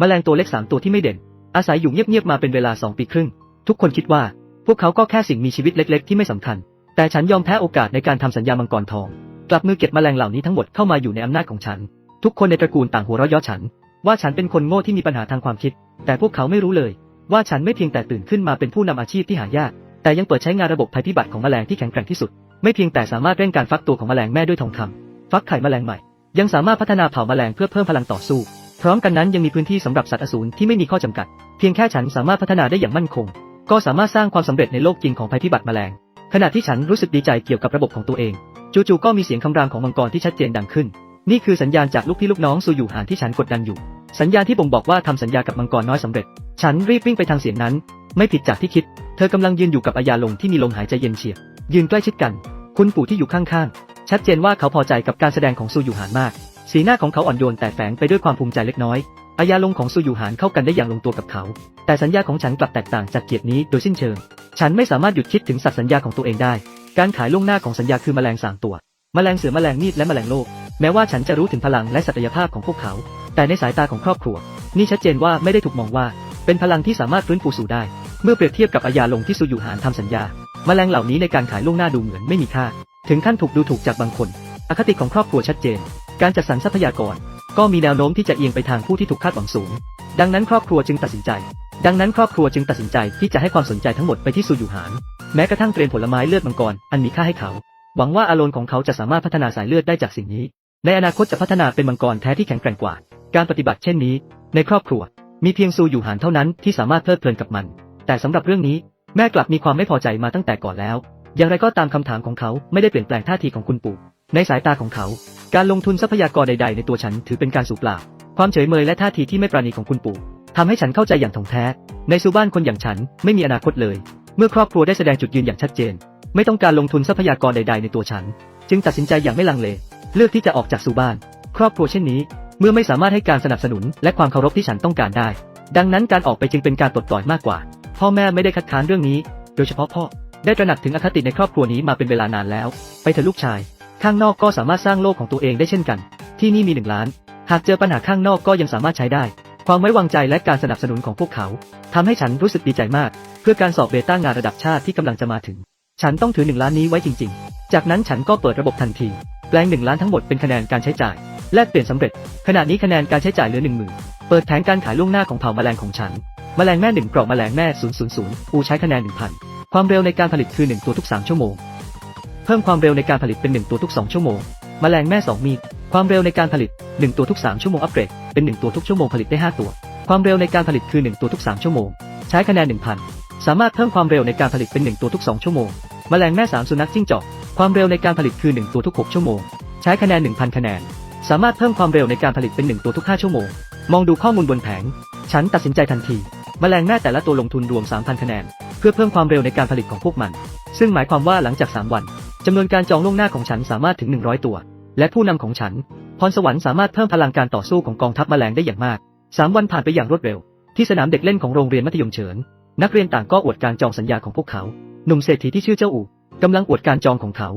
แมลงตัวเล็กสามตัวที่ไม่เด่น อาศัยอยู่เงียบๆมาเป็นเวลาสองปีครึ่ง ทุกคนคิดว่า พวกเขาก็แค่สิ่งมีชีวิตเล็ก ๆ ที่ไม่สำคัญ แต่ฉันยอมแพ้โอกาสในการทำสัญญามังกรทอง กลับมือเก็บแมลงเหล่านี้ทั้งหมดเข้ามาอยู่ในอำนาจของฉัน ทุกคนในตระกูลต่างหัวเราะเยาะฉัน ว่าฉันเป็นคนโง่ที่มีปัญหาทางความคิด แต่พวกเขาไม่รู้เลย ว่าฉันไม่เพียงแต่ตื่นขึ้นมาเป็นผู้นำอาชีพที่หายาก แต่ยังเปิดใช้งานระบบภัยพิบัติของแมลงที่แข็งแกร่งที่สุด ไม่เพียงแต่สามารถเร่งการฟักตัวของแมลงแม่ด้วยทองคำฟักไข่แมลงใหม่ ยังสามารถพัฒนาเผ่าแมลงเพื่อเพิ่มพลังต่อสู้ พร้อมกันนั้นยังมีพื้นที่สำหรับสัตว์อสูรที่ไม่มีข้อจำกัด เพียงแค่ฉันสามารถพัฒนาได้อย่างมั่นคง ก็สามารถสร้างความสำเร็จในโลกจริงของภัยพิบัติแมลง ขณะที่ฉันรู้สึกดีใจเกี่ยวกับระบบของตัวเอง จู่ๆก็มีเสียงคำรามของมังกรที่ชัดเจนดังขึ้น นี่คือสัญญาณจากลูกพี่ลูกน้องซูอยู่หานที่ฉันกดดันอยู่ สัญญาณที่บ่งบอกว่าทำสัญญากับมังกรน้อยสำเร็จ ฉันรีบวิ่งไปทางเสียงนั้น ไม่ผิดจากที่คิด เธอกำลังยืนอยู่กับอายาลงที่มีลมหายใจเย็นเฉียบ ยืนใกล้ชิดกัน คุณปู่ที่อยู่ข้างๆชัดเจนว่าเขาพอใจกับการแสดงของซูอยู่หานมาก สีหน้าของเขาอ่อนโยนแต่แฝงไปด้วยความภูมิใจเล็กน้อย อายาลงของซูยู่หานเข้ากันได้อย่างลงตัวกับเขา แต่สัญญาของฉันกลับแตกต่างจากเกียรตินี้โดยสิ้นเชิง ฉันไม่สามารถหยุดคิดถึงสัตว์สัญญาของตัวเองได้ การขายล่วงหน้าของสัญญาคือแมลงสามตัว แมลงเสือแมลงมีดและแมลงโลก แม้ว่าฉันจะรู้ถึงพลังและศักยภาพของพวกเขา แต่ในสายตาของครอบครัว นี่ชัดเจนว่าไม่ได้ถูกมองว่า เป็นพลังที่สามารถฟื้นฟูสู่ได้ เมื่อเปรียบเทียบกับอายาลงที่ซูยู่หานทำสัญญา แมลงเหล่านี้ในการขายล่วงหน้าดูเหมือนไม่มีค่า ถึงขั้นถูกดูถูกจากบางคน อคติของครอบครัวชัดเจน การจัดสรรทรัพยากร ก็มีแนวโน้มที่จะเอียงไปทางผู้ที่ถูกคาดหวังสูง ดังนั้นครอบครัวจึงตัดสินใจ ดังนั้นครอบครัวจึงตัดสินใจที่จะให้ความสนใจทั้งหมดไปที่ซูยู่หานแม้กระทั่งเตรียมผลไม้เลือดมังกรอันมีค่าให้เขา หวังว่าอารมณ์ของเขาจะสามารถพัฒนาสายเลือดได้จากสิ่งนี้ ในอนาคตจะพัฒนาเป็นมังกรแท้ที่แข็งแกร่งกว่า การปฏิบัติเช่นนี้ ในครอบครัว มีเพียงซูยู่หานเท่านั้นที่สามารถเพลิดเพลินกับมัน แต่สำหรับเรื่องนี้ แม่กลับมีความไม่พอใจมาตั้งแต่ก่อนแล้ว อย่างไรก็ตามคำถามของเขาไม่ได้เปลี่ยนแปลงท่าทีของคุณปู่ ในสายตาของเขา การลงทุนทรัพยากรใด ๆ ในตัวฉันถือเป็นการสูญเปล่า ความเฉยเมยและท่าทีที่ไม่ปราณีของคุณปู่ทำให้ฉันเข้าใจอย่างถ่องแท้ ในซูบ้านคนอย่างฉันไม่มีอนาคตเลย เมื่อครอบครัวได้แสดงจุดยืนอย่างชัดเจน ไม่ต้องการลงทุนทรัพยากรใด ๆ ในตัวฉัน จึงตัดสินใจอย่างไม่ลังเล เลือกที่จะออกจากซูบ้าน ครอบครัวเช่นนี้ เมื่อไม่สามารถให้การสนับสนุนและความเคารพที่ฉันต้องการได้ ดังนั้นการออกไปจึงเป็นการปลดปล่อยมากกว่า พ่อแม่ไม่ได้คัดค้านเรื่องนี้ โดยเฉพาะพ่อ ได้ตระหนักถึงอคติในครอบครัวนี้มาเป็นเวลานานแล้ว ไปเถอะลูกชาย ข้างนอกก็สามารถสร้างโลกของตัวเองได้เช่นกัน ที่นี่มีหนึ่งล้าน หากเจอปัญหาข้างนอกก็ยังสามารถใช้ได้ ความไว้วางใจและการสนับสนุนของพวกเขาทำให้ฉันรู้สึกดีใจมาก เพื่อการสอบเบต้างานระดับชาติที่กำลังจะมาถึง ฉันต้องถือหนึ่งล้านนี้ไว้จริง ๆ จากนั้นฉันก็เปิดระบบทันที แปลงหนึ่งล้านทั้งหมดเป็นคะแนนการใช้จ่าย แลกเปลี่ยนสำเร็จ ขณะนี้คะแนนการใช้จ่ายเหลือหนึ่งหมื่นเปิดแผนการขายล่วงหน้าของเผ่าแมลงของฉัน แมลงแม่หนึ่งกล่องแมลงแม่000อูใช้คะแนน1,000 ความเร็วในการผลิตคือ1ตัวทุก3ชั่วโมง เพิ่มความเร็วในการผลิตเป็น 1 ตัวทุก 2 ชั่วโมง แมลงแม่ 2 มี ความเร็วในการผลิต 1 ตัวทุก 3 ชั่วโมงอัปเกรดเป็น 1 ตัวทุกชั่วโมงผลิตได้ 5 ตัว ความเร็วในการผลิตคือ 1 ตัวทุก 3 ชั่วโมง ใช้คะแนน 1,000 สามารถเพิ่มความเร็วในการผลิตเป็น 1 ตัวทุก 2 ชั่วโมง แมลงแม่ 3 สุนัขจิ้งจอก ความเร็วในการผลิตคือ 1 ตัวทุก 6 ชั่วโมง ใช้คะแนน 1,000 คะแนน สามารถเพิ่มความเร็วในการผลิตเป็น 1 ตัวทุก 5 ชั่วโมง มองดูข้อมูลบนแผง ฉันตัดสินใจทันที แมลงแม่แต่ละตัวลงทุนรวม 3,000 คะแนน เพื่อเพิ่มความเร็วในการผลิตของพวกมัน ซึ่งหมายความว่าหลังจาก 3 วัน จำนวนการจองล่วงหน้าของฉันสามารถถึง 100 ตัว และผู้นำของฉัน พรสวรรค์สามารถเพิ่มพลังการต่อสู้ของกองทัพแมลงได้อย่างมาก 3 วันผ่านไปอย่างรวดเร็ว ที่สนามเด็กเล่นของโรงเรียนมัธยมเฉิน นักเรียนต่างก็อวดการจองสัญญาของพวกเขา หนุ่มเศรษฐีที่ชื่อเจ้าอู่กำลังอวดการจองของเขา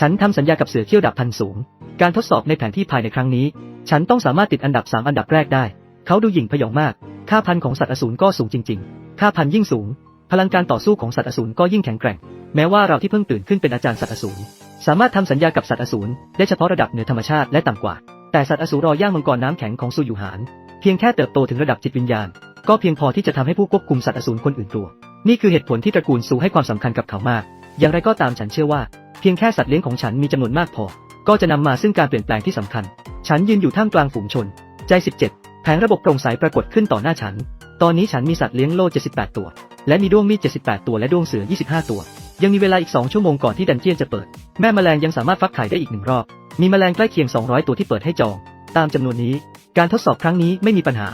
ฉันทำสัญญากับเสือเขี้ยวดาบพันสูง การทดสอบในแผนที่ภายในครั้งนี้ ฉันต้องสามารถติดอันดับ 3 อันดับแรกได้ เขาดูหยิ่งพยองมาก ค่าพันของสัตว์อสูรก็สูงจริง ๆ ค่าพันยิ่งสูง พลังการต่อสู้ของสัตว์อสูรก็ยิ่งแข็งแกร่ง แม้ว่าเราที่เพิ่งตื่นขึ้นเป็นอาจารย์สัตว์อสูรสามารถทำสัญญากับสัตว์อสูรได้เฉพาะระดับเหนือธรรมชาติและต่ำกว่า แต่สัตว์อสูรรอย่างมังกรน้ำแข็งของซูยูหานเพียงแค่เติบโตถึงระดับจิตวิญญาณ ก็เพียงพอที่จะทำให้ผู้ควบคุมสัตว์อสูรคนอื่นกลัว นี่คือเหตุผลที่ตระกูลซูให้ความสำคัญกับเขามาก อย่างไรก็ตามฉันเชื่อว่า เพียงแค่สัตว์เลี้ยงของฉันมีจำนวนมากพอ ก็จะนำมาซึ่งการเปลี่ยนแปลงที่สำคัญ ฉันยืนอยู่ท่ามกลางฝูงชน ใจ 17 แผงระบบโปร่งใสปรากฏขึ้นต่อหน้าฉัน ตอนนี้ฉันมีสัตว์เลี้ยงโล่78 ตัว และมีด้วงมีด78 ตัวและด้วงเสือ 25 ตัว ยังมีเวลาอีก 2 ชั่วโมงก่อนที่ดันเจียนจะเปิด แม่แมลงยังสามารถฟักไข่ได้อีกหนึ่งรอบ มีแมลงใกล้เคียง 200 ตัวที่เปิดให้จอง ตามจำนวนนี้ การทดสอบครั้งนี้ไม่มีปัญหา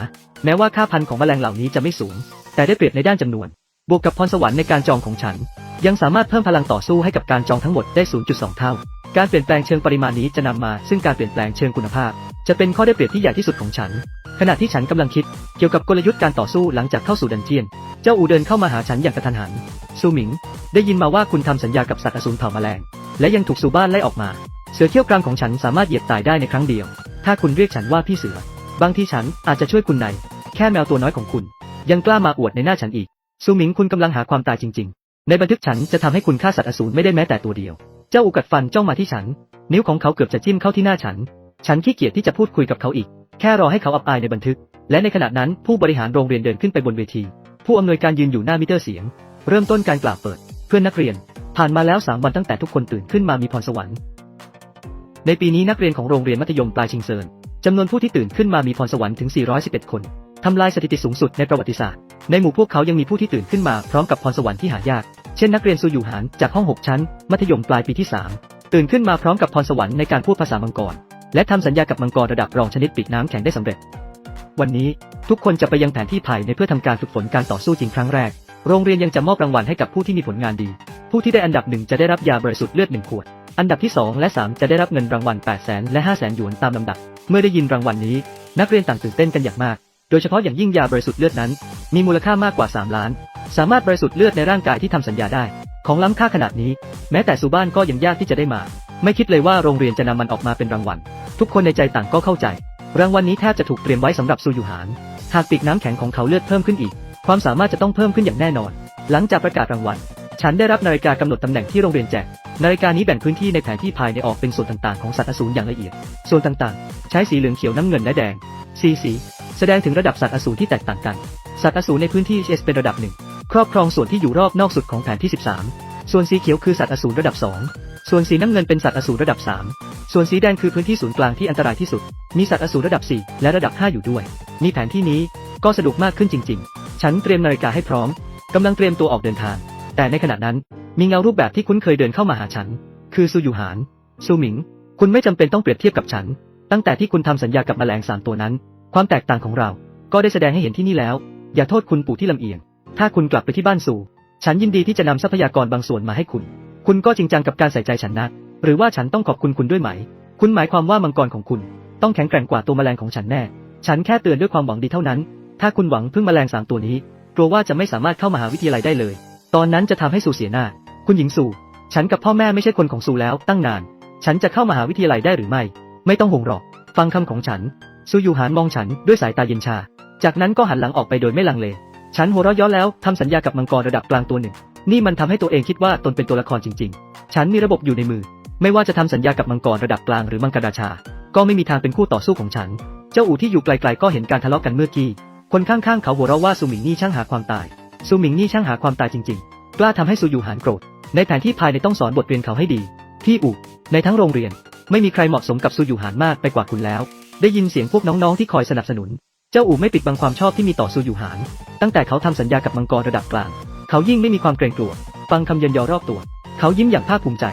แม้ว่าค่าพันธุ์ของแมลงเหล่านี้จะไม่สูง แต่ได้เปรียบในด้านจำนวน บวกกับพรสวรรค์ในการจองของฉัน ยังสามารถเพิ่มพลังต่อสู้ให้กับการจองทั้งหมดได้ 0.2 เท่า การเปลี่ยนแปลงเชิงปริมาณนี้จะนำมา ซึ่งการเปลี่ยนแปลงเชิงคุณภาพ จะเป็นข้อได้เปรียบที่ใหญ่ที่สุดของฉัน ขณะที่ฉันกำลังคิด เกี่ยวกับกลยุทธ์การต่อสู้หลังจากเข้าสู่ดันเจียน เจ้าอูเดินเข้ามาหาฉันอย่างกระทันหันซูหมิง ได้ยินมาว่าคุณทำสัญญากับสัตว์อสูรเผ่าแมลง และยังถูกซูบ้านไล่ออกมา เสือเขี้ยวกรามของฉันสามารถเหยียบตายได้ในครั้งเดียว ถ้าคุณเรียกฉันว่าพี่เสือ บางทีฉันอาจจะช่วยคุณในแค่แมวตัวน้อยของคุณ ยังกล้ามาอวดในหน้าฉันอีกซูหมิงคุณกำลังหาความตายจริง ๆ ในบันทึกฉันจะทำให้คุณฆ่าสัตว์อสูรไม่ได้แม้แต่ตัวเดียว เจ้าอุกัดฟันจ้องมาที่ฉัน นิ้วของเขาเกือบจะจิ้มเข้าที่หน้าฉัน ฉันขี้เกียจที่จะพูดคุยกับเขาอีก แค่รอให้เขาอับอายในบันทึก และในขณะนั้นผู้บริหารโรงเรียนเดินขึ้นไปบนเวที ผู้อำนวยการยืนอยู่หน้ามิเตอร์เสียง เริ่มต้นการกล่าวเปิด เพื่อนนักเรียน ผ่านมาแล้วสามวันตั้งแต่ทุกคนตื่นขึ้นมามีพรสวรรค์ ในปีนี้นักเรียนของโรงเรียนมัธยมปลายชิงเซินจำนวนผู้ที่ตื่นขึ้นมามีพรสวรรค์ถึง 411 คนทำลายสถิติสูงสุดในประวัติศาสตร์ ในหมู่พวกเขายังมีผู้ที่ตื่นขึ้นมาพร้อมกับพรสวรรค์ที่หายาก เช่นนักเรียนซูยูหานจากห้อง 6 ชั้น มัธยมปลายปีที่ 3 ตื่นขึ้นมาพร้อมกับพรสวรรค์ในการพูดภาษามังกร และทำสัญญากับมังกรระดับรองชนิดปีกน้ำแข็งได้สำเร็จ วันนี้ทุกคนจะไปยังแผนที่ภายในเพื่อทำการฝึกฝนการต่อสู้จริงครั้งแรก โรงเรียนยังจะมอบรางวัลให้กับผู้ที่มีผลงานดี ผู้ที่ได้อันดับหนึ่งจะได้รับยาบริสุทธิ์เลือดหนึ่งขวด อันดับที่ 2 และ 3 จะได้รับเงินรางวัล8 0 0แสนและ5 0 0แสนหยวนตามลำดับ เมื่อได้ยินรางวัลนี้ นักเรียนต่างตื่นเต้นกันอย่างมาก โดยเฉพาะอย่างยิ่งยาบริสุทธิ์เลือดนั้น มีมูลค่ามากกว่า 3 ล้าน สามารถบริสุทธิ์เลือดในร่างกายที่ทำสัญญาได้ ของล้ำค่าขนาดนี้ แม้แต่ซูบ้านก็ยังยากที่จะได้มา ไม่คิดเลยว่าโรงเรียนจะนำมันออกมาเป็นรางวัล ทุกคนในใจต่างก็เข้าใจ รางวัลนี้แทบจะถูกเตรียมไว้สำหรับซูยูหาน หากปีกน้ำแข็งของเขาเลือดเพิ่มขึ้นอีก ความสามารถจะต้องเพิ่มขึ้นอย่างแน่นอน หลังจากประกาศรางวัล ฉันได้รับนาฬิกากำหนดตำแหน่งที่โรงเรียนแจก นาฬิกานี้แบ่งพื้นที่ในแผนที่ภายในออกเป็นส่วนต่างๆของสัตว์อสูรอย่างละเอียด ส่วนต่างๆ ใช้สีเหลืองเขียวน้ำเงินและแดง สีสี แสดงถึงระดับสัตว์อสูรที่แตกต่างกัน สัตว์อสูรในพื้นที่ S เป็นระดับหนึ่งครอบครองส่วนที่อยู่รอบนอกสุดของแผนที่ 13 ส่วนสีเขียวคือสัตว์อสูรระดับ 2 ส่วนสีน้ำเงินเป็นสัตว์อสูรระดับ 3 ส่วนสีแดงคือพื้นที่ศูนย์กลางที่อันตรายที่สุด มีสัตว์อสูรระดับ 4 และระดับ 5 อยู่ด้วย มีแผนที่นี้ก็สะดวกมากขึ้นจริง ๆ ฉันเตรียมนาฬิกาให้พร้อมกำลังเตรียมตัวออกเดินทาง แต่ในขณะนั้น มีเงารูปแบบที่คุ้นเคยเดินเข้ามาหาฉัน คือซูยูหานซูหมิง คุณไม่จำเป็นต้องเปรียบเทียบกับฉัน ตั้งแต่ที่คุณทำสัญญากับแมลงสามตัวนั้น ความแตกต่างของเรา ก็ได้แสดงให้เห็นที่นี่แล้ว อย่าโทษคุณปู่ที่ลำเอียง ถ้าคุณกลับไปที่บ้านสู่ ฉันยินดีที่จะนำทรัพยากรบางส่วนมาให้คุณ คุณก็จริงจังกับการใส่ใจฉันนะหรือว่าฉันต้องขอบคุณคุณด้วยไหม คุณหมายความว่ามังกรของคุณ ต้องแข็งแกร่งกว่าตัวแมลงของฉันแน่ ฉันแค่เตือนด้วยความหวังดีเท่านั้น ถ้าคุณหวังพึ่งแมลงสามตัวนี้กลัวว่าจะไม่สามารถเข้ามหาวิทยาลัยได้เลย ตอนนั้นจะทำให้สู่เสียหน้า คุณหญิงสู่ฉันกับพ่อแม่ไม่ใช่คนของสู่แล้วตั้งนาน ฉันจะเข้ามหาวิทยาลัยได้หรือไม่ ไม่ต้องห่วงหรอก ฟังคำของฉันซูยูหานมองฉันด้วยสายตาเย็นชา จากนั้นก็หันหลังออกไปโดยไม่ลังเล ฉันหัวเราะย้อแล้วทำสัญญากับมังกรระดับกลางตัวหนึ่ง นี่มันทำให้ตัวเองคิดว่าตนเป็นตัวละครจริง ๆ ฉันมีระบบอยู่ในมือ ไม่ว่าจะทำสัญญากับมังกรระดับกลางหรือมังกรราชา ก็ไม่มีทางเป็นคู่ต่อสู้ของฉัน เจ้าอู่ที่อยู่ไกลๆก็เห็นการทะเลาะกันเมื่อกี้ คนข้างๆเขาหัวเราะว่าซูหมิงนี่ช่างหาความตาย ซูหมิงนี่ช่างหาความตายจริง ๆ กล้าทำให้ซูยู่หานโกรธ ในแผนที่ภายในต้องสอนบทเรียนเขาให้ดีพี่อู่ ในทั้งโรงเรียน ไม่มีใครเหมาะสมกับซูยู่หานมากไปกว่าคุณแล้ว ได้ยินเสียงพวกน้องๆที่คอยสนับสนุน เจ้าอู่ไม่ปิดบังความชอบที่มีต่อซูยู่หาน ตั้งแต่เขาทำสัญญากับมังกรระดับกลาง เขายิ่งไม่มีความเกรงกลัว ฟังคำเยินยอรอบตัว เขายิ้มอย่างภาคภูมิใจ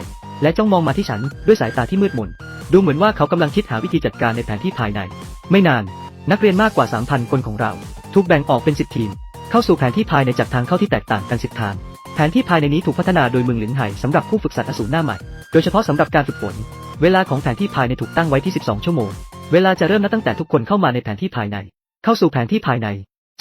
และจ้องมองมาที่ฉันด้วยสายตาที่มืดมน ดูเหมือนว่าเขากำลังคิดหาวิธีจัดการในแผนที่ภายใน ไม่นาน นักเรียนมากกว่า 3,000 คนของเรา ถูกแบ่งออกเป็น 10 ทีม เข้าสู่แผนที่ภายในจากทางเข้าที่แตกต่างกัน 10 ทาง แผนที่ภายในนี้ถูกพัฒนาโดยเมืองหลินไห่สำหรับผู้ฝึกสัตว์อสูรหน้าใหม่ โดยเฉพาะสำหรับการฝึกฝน เวลาของแผนที่ภายในถูกตั้งไว้ที่ 12 ชั่วโมง เวลาจะเริ่มนับตั้งแต่ทุกคนเข้ามาในแผนที่ภายใน เข้าสู่แผนที่ภายใน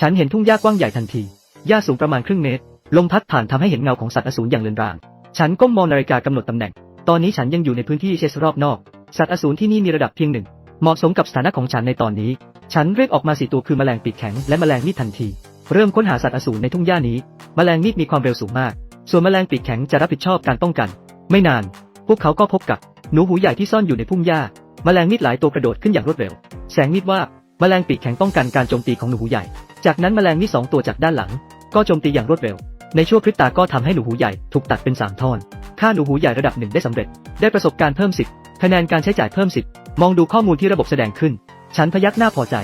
ฉันเห็นทุ่งหญ้ากว้างใหญ่ทันที หญ้าสูงประมาณครึ่งเมตร ลมพัดผ่านทำให้เห็นเงาของสัตว์อสูรอย่างเลือนราง ฉันก้มมองนาฬิกากำหนดตำแหน่ง ตอนนี้ฉันยังอยู่ในพื้นที่เชสรอบนอก สัตว์อสูรที่นี่มีระดับเพียงหนึ่ง เหมาะสมกับสถานะของฉันในตอนนี้ ฉันเรียกออกมาสี่ตัวคือแมลงปีกแข็งและแมลงมีดทันที เริ่มค้นหาสัตว์อสูรในทุ่งหญ้านี้ แมลงมีดมีความเร็วสูงมาก ส่วนแมลงปีกแข็งจะรับผิดชอบการป้องกัน ไม่นาน พวกเขาก็พบกับหนูหูใหญ่ที่ซ่อนอยู่ในพุ่มหญ้า แมลงมีดหลายตัวกระโดดขึ้นอย่างรวดเร็ว แสงมีดว่าแมลงปีกแข็งป้องกันการโจมตีของหนูหูใหญ่ จากนั้นแมลงมีดสองตัวจากด้านหลัง ก็โจมตีอย่างรวดเร็ว ในช่วงพริบตาก็ทำให้หนูหูใหญ่ถูกตัดเป็นสามท่อน ค่าหนูหูใหญ่ระดับหนึ่งได้สำเร็จ ได้ประสบการณ์เพิ่มสิบคะแนนการใช้จ่ายเพิ่มสิบมองดูข้อมูลที่ระบบแสดงขึ้น ฉันพยักหน้าพอใจ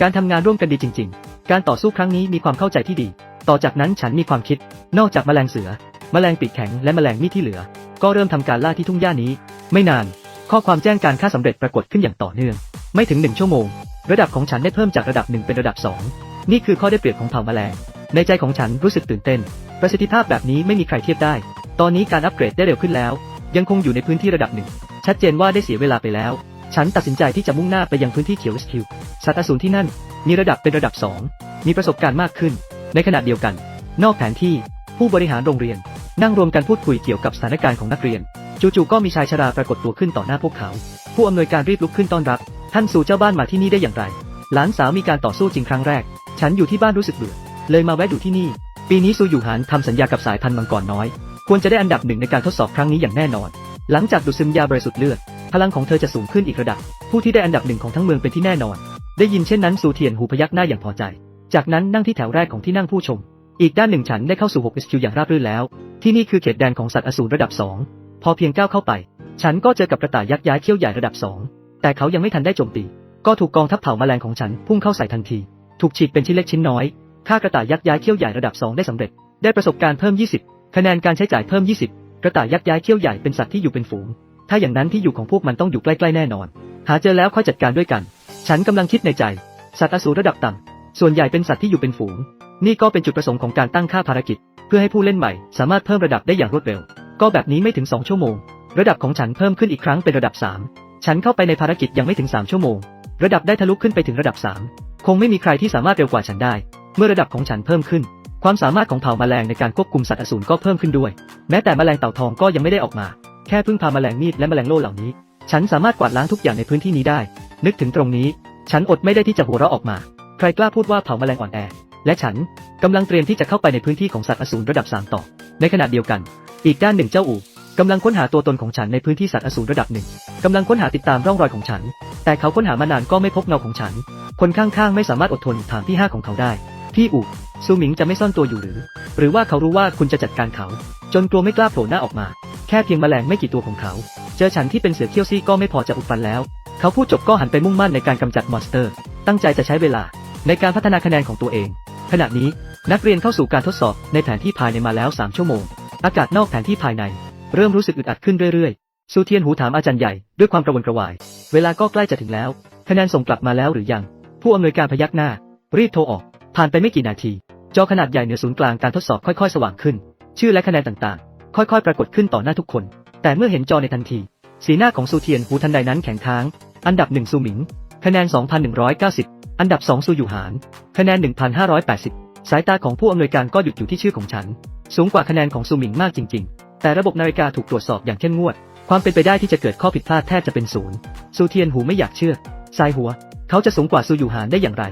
การทำงานร่วมกันดีจริง ๆ การต่อสู้ครั้งนี้มีความเข้าใจที่ดี ต่อจากนั้นฉันมีความคิด นอกจากแมลงเสือ แมลงปีกแข็งและแมลงมีดที่เหลือ ก็เริ่มทำการล่าที่ทุ่งหญ้านี้ ไม่นาน ข้อความแจ้งการค่าสำเร็จปรากฏขึ้นอย่างต่อเนื่อง ไม่ถึงหนึ่งชั่วโมง ระดับของฉันได้เพิ่มจากระดับหนึ่งเป็นระดับสองนี่คือข้อได้เปรียบของเผ่าแมลง ในใจของฉันรู้สึกตื่นเต้น ประสิทธิภาพแบบนี้ไม่มีใครเทียบได้ ตอนนี้การอัปเกรดได้เร็วขึ้นแล้ว ยังคงอยู่ในพื้นที่ระดับหนึ่ง ชัดเจนว่าได้เสียเวลาไปแล้ว ฉันตัดสินใจที่จะมุ่งหน้าไปยังพื้นที่เขียวสคิวสัตว์อสูรที่นั่น มีระดับเป็นระดับ 2 มีประสบการณ์มากขึ้น ในขณะเดียวกัน นอกแผนที่ ผู้บริหารโรงเรียน นั่งรวมกันพูดคุยเกี่ยวกับสถานการณ์ของนักเรียน จู่ๆก็มีชายชราปรากฏตัวขึ้นต่อหน้าพวกเขา ผู้อำนวยการรีบลุกขึ้นต้อนรับ ท่านสู่เจ้าบ้านมาที่นี่ได้อย่างไร หลานสาวมีการต่อสู้จริงครั้งแรก ฉันอยู่ที่บ้านรู้สึกเบื่อ เลยมาแวะดูที่นี่ ปีนี้ซูอยู่หานทำสัญญากับสายพันธุ์มังกรน้อย ควรจะได้อันดับหนึ่งในการทดสอบครั้งนี้อย่างแน่นอน หลังจากดูดซึมยาบริสุทธิ์เลือด พลังของเธอจะสูงขึ้นอีกระดับ ผู้ที่ได้อันดับหนึ่งของทั้งเมืองเป็นที่แน่นอน ได้ยินเช่นนั้นซูเทียนหูพยักหน้าอย่างพอใจ จากนั้นนั่งที่แถวแรกของที่นั่งผู้ชม อีกด้านหนึ่งฉันได้เข้าสู่ 6SQ อย่างราบรื่นแล้ว ที่นี่คือเขตแดนของสัตว์อสูรระดับ 2 พอเพียงก้าวเข้าไป ฉันก็เจอกับกระต่ายยักษ์ย้ายเขี้ยวใหญ่ระดับ 2 แต่เขายังไม่ทันได้โจมตี ก็ถูกกองทัพเผ่าแมลงของฉันพุ่งเข้าใส่ทันที ถูกฉีกเป็นชิ้นเล็กชิ้นน้อย ฆ่ากระต่ายยักษ์ย้ายเขี้ยวใหญ่ระดับ 2 ได้สำเร็จ ได้ประสบการณ์เพิ่ม 20 คะแนนการใช้จ่ายเพิ่ม 20 กระต่ายยักษ์ย้ายเขี้ยวใหญ่เป็นสัตว์ที่อยู่เป็นฝูง ถ้าอย่างนั้นที่อยู่ของพวกมันต้องอยู่ใกล้ๆแน่นอน หาเจอแล้วค่อยจัดการด้วยกัน ฉันกำลังคิดในใจ สัตว์อสูรระดับต่ำส่วนใหญ่เป็นสัตว์ที่อยู่เป็นฝูง นี่ก็เป็นจุดประสงค์ของการตั้งค่าภารกิจ เพื่อให้ผู้เล่นใหม่ สามารถเพิ่มระดับได้อย่างรวดเร็ว ก็แบบนี้ไม่ถึง 2 ชั่วโมง ระดับของฉันเพิ่มขึ้นอีกครั้งเป็นระดับ 3 ฉันเข้าไปในภารกิจยังไม่ถึง 3 ชั่วโมง ระดับได้ทะลุขึ้นไปถึงระดับ 3 คงไม่มีใครที่สามารถเร็วกว่าฉันได้ เมื่อระดับของฉันเพิ่มขึ้น ความสามารถของเผ่าแมลงในการควบคุมสัตว์อสูรก็เพิ่มขึ้นด้วย แม้แต่แมลงเต่าทองก็ยังไม่ได้ออกมา แค่พึ่งพาแมลงมีดและแมลงโล่เหล่านี้ ฉันสามารถกวาดล้างทุกอย่างในพื้นที่นี้ได้ นึกถึงตรงนี้ ฉันอดไม่ได้ที่จะหัวเราะออกมา ใครกล้าพูดว่าเผ่าแมลงอ่อนแอ และฉันกำลังเตรียมที่จะเข้าไปในพื้นที่ของสัตว์อสูรระดับ3ต่อ ในขณะเดียวกัน อีกด้านหนึ่งเจ้าอู่กำลังค้นหาตัวตนของฉันในพื้นที่สัตว์อสูรระดับหนึ่งกำลังค้นหาติดตามร่องรอยของฉัน แต่เขาค้นหามานานก็ไม่พบเงาของฉัน คนข้างๆ ไม่สามารถอดทนถามที่ห้าของเขาได้ พี่อูซูหมิงจะไม่ซ่อนตัวอยู่หรือ หรือว่าเขารู้ว่าคุณจะจัดการเขา จนกลัวไม่กล้าโผล่หน้าออกมา แค่เพียงแมลงไม่กี่ตัวของเขา เจอฉันที่เป็นเสือเขี้ยวซี่ก็ไม่พอจะอุดฟันแล้ว เขาพูดจบก็หันไปมุ่งมั่นในการกำจัดมอนสเตอร์ ตั้งใจจะใช้เวลา ในการพัฒนาคะแนนของตัวเอง ขณะนี้นักเรียนเข้าสู่การทดสอบในแผนที่ภายในมาแล้ว 3 ชั่วโมง อากาศนอกแผนที่ภายใน เริ่มรู้สึกอึดอัดขึ้นเรื่อยๆซูเทียนหูถามอาจารย์ใหญ่ด้วยความกระวนกระวาย เวลาก็ใกล้จะถึงแล้ว คะแนนส่งกลับมาแล้วหรือยัง ผู้อำนวยการพยักหน้า รีบโทรออก ผ่านไปไม่กี่นาที จอขนาดใหญ่เหนือศูนย์กลางการทดสอบค่อยๆ สว่างขึ้น ชื่อและคะแนนต่างๆ ค่อยๆ ปรากฏขึ้นต่อหน้าทุกคน แต่เมื่อเห็นจอในทันที สีหน้าของซูเทียนหูทันใดนั้นแข็งค้าง อันดับหนึ่งซูหมิง คะแนน 2,190 อันดับ2ซูอยู่หาน คะแนน 1,580 สายตาของผู้อำนวยการก็หยุดอยู่ที่ชื่อของฉัน สูงกว่าคะแนนของซูหมิงมากจริง ๆ แต่ระบบนาฬิกาถูกตรวจสอบอย่างเข้มงวด ความเป็นไปได้ที่จะเกิดข้อผิดพลาดแทบจะเป็นศูนย์ซูเทียนหูไม่อยากเชื่อสายหัว เขาจะสูงกว่าซูอยู่หานได้อย่างไร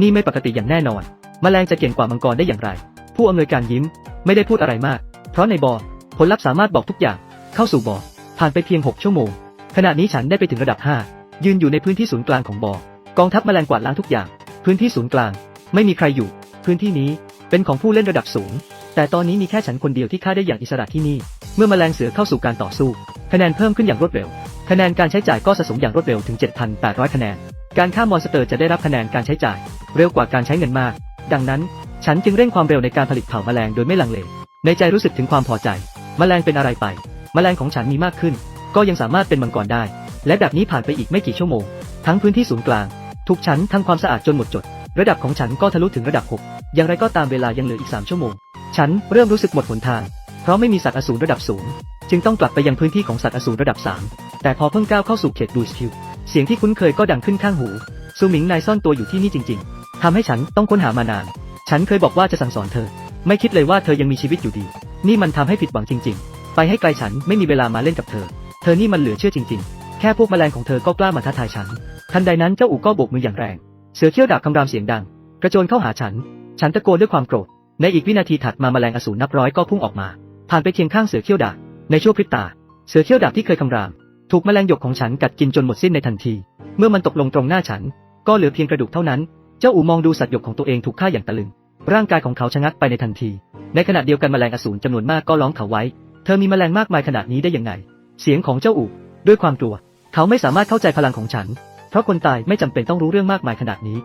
นี่ไม่ปกติอย่างแน่นอนแมลงจะเก่งกว่ามังกรได้อย่างไร ผู้อำนวยการยิ้ม ไม่ได้พูดอะไรมาก เพราะในบอ่อผลลัพธ์สามารถบอกทุกอย่าง เข้าสู่บ่อผ่านไปเพียง 6 ชั่วโมง ขณะนี้ฉันได้ไปถึงระดับ 5 ยืนอยู่ในพื้นที่ศูนย์กลางของบ่อกองทัพแมลงกวาดล้างทุกอย่าง พื้นที่ศูนย์กลาง ไม่มีใครอยู่ พื้นที่นี้เป็นของผู้เล่นระดับสูง แต่ตอนนี้มีแค่ฉันคนเดียวที่ฆ่าได้อย่างอิสระที่นี่ เมื่อแมลงเสือเข้าสู่การต่อสู้ คะแนนเพิ่มขึ้นอย่างรวดเร็ว คะแนนการใช้จ่ายก็สะสมอย่างรวดเร็วถึง 7,800 คะแนน การฆ่ามอนสเตอร์จะได้รับคะแนนการใช้จ่าย เร็วกว่าการใช้เงินมาก ดังนั้น ฉันจึงเร่งความเร็วในการผลิตเผ่าแมลงโดยไม่ลังเล ในใจรู้สึกถึงความพอใจ แมลงเป็นอะไรไป แมลงของฉันมีมากขึ้น ก็ยังสามารถเป็นมังกรได้ และแบบนี้ผ่านไปอีกไม่กี่ชั่วโมง ทั้งพื้นที่ศูนย์กลางถูกฉันทำความสะอาดจนหมดจด ระดับของฉันก็ทะลุถึงระดับ 6 อย่างไรก็ตามเวลายังเหลืออีก 3 ชั่วโมง ฉันเริ่มรู้สึกหมดหนทาง เพราะไม่มีสัตว์อสูรระดับสูง จึงต้องกลับไปยังพื้นที่ของสัตว์อสูรระดับ 3 แต่พอเพิ่งก้าวเข้าสู่เขตดูสคิว เสียงที่คุ้นเคยก็ดังขึ้นข้างหู ซูหมิงนายซ่อนตัวอยู่ที่นี่จริง ๆทำให้ฉันต้องค้นหามานาน ฉันเคยบอกว่าจะสั่งสอนเธอ ไม่คิดเลยว่าเธอยังมีชีวิตอยู่ดี นี่มันทำให้ผิดหวังจริง ๆ ไปให้ไกลฉันไม่มีเวลามาเล่นกับเธอ เธอนี่มันเหลือเชื่อจริง ๆ แค่พวกแมลงของเธอก็กล้ามาท้าทายฉัน ทันใดนั้นเจ้าอู่ก็โบกมืออย่างแรง เสือเขี้ยวดาบคำรามเสียงดัง กระโจนเข้าหาฉัน ฉันตะโกนด้วยความโกรธ ในอีกวินาทีถัดมาแมลงอสูรนับร้อยก็พุ่งออกมา ผ่านไปเคียงข้างเสือเขี้ยวดาบ ในชั่วพริบตา เสือเขี้ยวดาบที่เคยคำราม ถูกแมลงหยกของฉันกัดกินจนหมดสิ้นในทันที เมื่อมันตกลงตรงหน้าฉัน ก็เหลือเพียงกระดูกเท่านั้น เจ้าอูมองดูสัตว์หยกของตัวเองถูกฆ่าอย่างตะลึง ร่างกายของเขาชะงักไปในทันที ในขณะเดียวกันแมลงอสูรจำนวนมากก็ร้องเขาไว้ เธอมีแมลงมากมายขนาดนี้ได้ยังไง เสียงของเจ้าอูด้วยความกลัว เขาไม่สามารถเข้าใจพลังของฉัน เพราะคนตายไม่จำเป็นต้องรู้เรื่องมากมายขนาดนี้